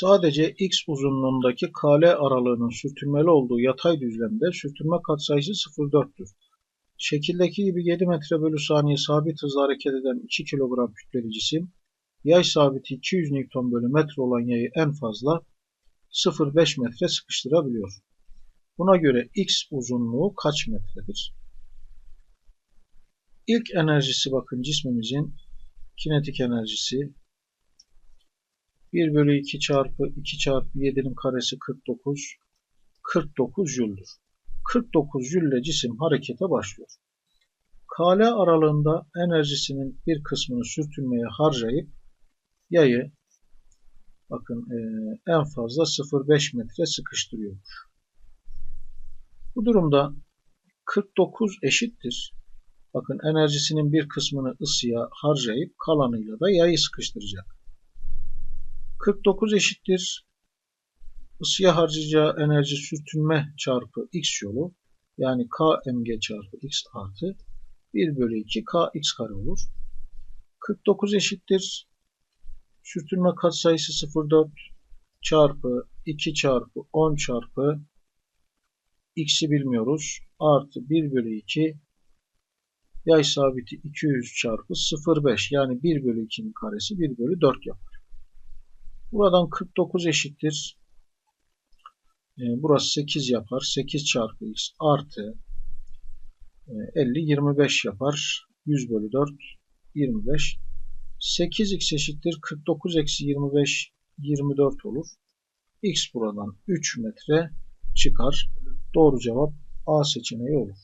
Sadece x uzunluğundaki kl aralığının sürtünmeli olduğu yatay düzlemde sürtünme katsayısı 0,4'tür. Şekildeki gibi 7 metre bölü saniye sabit hızla hareket eden 2 kilogram kütleli cisim, yay sabiti 200 Newton bölü metre olan yayı en fazla 0,5 metre sıkıştırabiliyor. Buna göre x uzunluğu kaç metredir? İlk enerjisi bakın cismimizin kinetik enerjisi 1 bölü 2 çarpı 2 çarpı 7'nin karesi 49. 49 jüldür. 49 jülle cisim harekete başlıyor. KL aralığında enerjisinin bir kısmını sürtünmeye harcayıp yayı bakın e, en fazla 0,5 metre sıkıştırıyormuş. Bu durumda 49 eşittir. Bakın enerjisinin bir kısmını ısıya harcayıp kalanıyla da yayı sıkıştıracak. 49 eşittir. Isıya harcayacağı enerji sürtünme çarpı x yolu yani kmg çarpı x artı 1 bölü 2 kx kare olur. 49 eşittir. Sürtünme katsayısı 0,4 çarpı 2 çarpı 10 çarpı x'i bilmiyoruz. Artı 1 bölü 2 yay sabiti 200 çarpı 0,5 yani 1 bölü 2'nin karesi 1 bölü 4 yapar. Buradan 49 eşittir. E, burası 8 yapar. 8 çarpı x artı e, 50 25 yapar. 100 bölü 4 25. 8x eşittir. 49 eksi 25 24 olur. x buradan 3 metre çıkar. Doğru cevap A seçeneği olur.